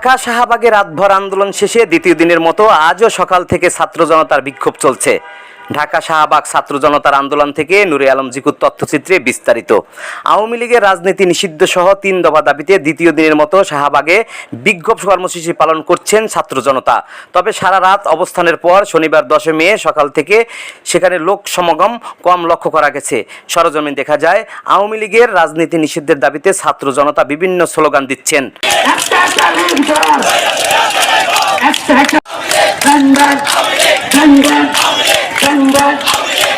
ঢাকা শাহবাগে রাতভর আন্দোলন শেষে দ্বিতীয় দিনের মতো আজও সকাল থেকে ছাত্র জনতার বিক্ষোভ চলছে। ঢাকা শাহবাগ ছাত্র জনতার আন্দোলন থেকে নুরে আলম জিকুর তথ্যচিত্রে বিস্তারিত। আওয়ামী লীগের রাজনীতি নিষিদ্ধ সহ তিন দফা দাবিতে দ্বিতীয় দিনের মতো শাহবাগে বিক্ষোভ কর্মসূচি পালন করছেন ছাত্র জনতা। তবে সারা রাত অবস্থানের পর শনিবার দশই মে সকাল থেকে সেখানে লোক সমাগম কম লক্ষ্য করা গেছে। সরজমিন দেখা যায়, আওয়ামী লীগের রাজনীতি নিষিদ্ধের দাবিতে ছাত্র জনতা বিভিন্ন স্লোগান দিচ্ছেন। একটা একটা গন্ডার গন্ডার গন্ডার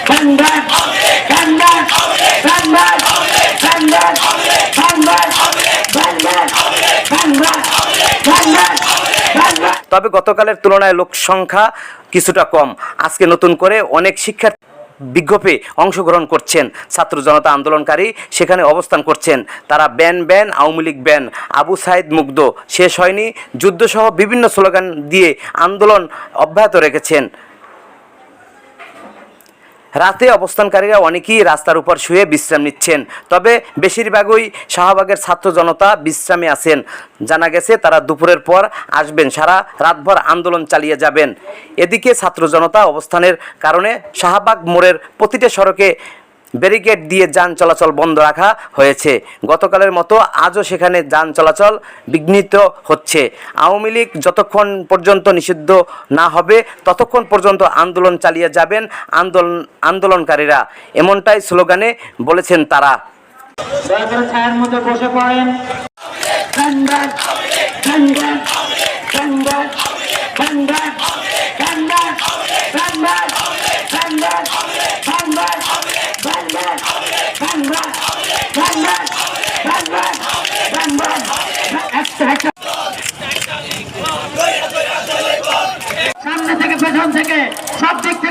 গন্ডার গন্ডার গন্ডার গন্ডার গন্ডার গন্ডার গন্ডার গন্ডার গন্ডার তবে গতকালের তুলনায় লোক সংখ্যা কিছুটা কম। আজকে নতুন করে অনেক শিক্ষার্থী বিক্ষোভে অংশগ্রহণ করছেন ছাত্র জনতা আন্দোলনকারী, সেখানে অবস্থান করছেন তারা ban ban, Awami League ban. Abu Sayeed Mugdho, শেষ হয়নি। যুদ্ধসহ বিভিন্ন স্লোগান দিয়ে আন্দোলন অব্যাহত রেখেছেন। রাতে অবস্থানকারীরা অনেকেই রাস্তার উপর শুয়ে বিশ্রাম নিচ্ছেন। তবে বেশিরভাগই শাহবাগের ছাত্র জনতা বিশ্রামে আছেন। জানা গেছে, তারা দুপুরের পর আসবেন, সারা রাতভর আন্দোলন চালিয়ে যাবেন। এদিকে ছাত্র জনতা অবস্থানের কারণে শাহবাগ মোড়ের প্রতিটা সড়কে ব্যারিকেড দিয়ে যান চলাচল বন্ধ রাখা হয়েছে। গতকালের মতো আজও সেখানে যান চলাচল বিঘ্নিত হচ্ছে। আওয়ামী লীগ যতক্ষণ পর্যন্ত নিষিদ্ধ না হবে, ততক্ষণ পর্যন্ত আন্দোলন চালিয়ে যাবেন আন্দোলন আন্দোলনকারীরা। এমনটাই স্লোগানে বলেছেন তারা। বসে পড়েন।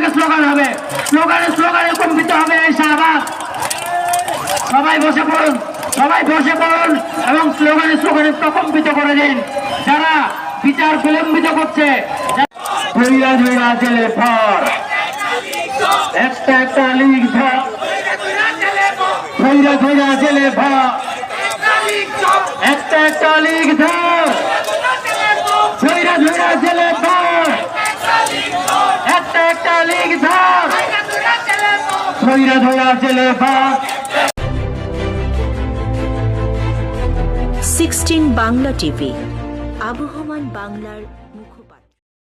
থেকে স্লোগান হবে। স্লোগানে স্লোগানে কম্পিত হবে এই শাহবাগ। সবাই বসে পড়ুন, সবাই বসে পড়ুন এবং স্লোগানে স্লোগানে প্রকম্পিত করে দিন। যারা বিচার বিলম্বিত করছে একটা একটা লিগ একটা একটা লিগ ধৈরা ধৈরা জেলে ভর একটা একটা লিগ ধর ধৈরা ধৈরা জেলে সিক্সটিন বাংলা টিভি আবহমান বাংলার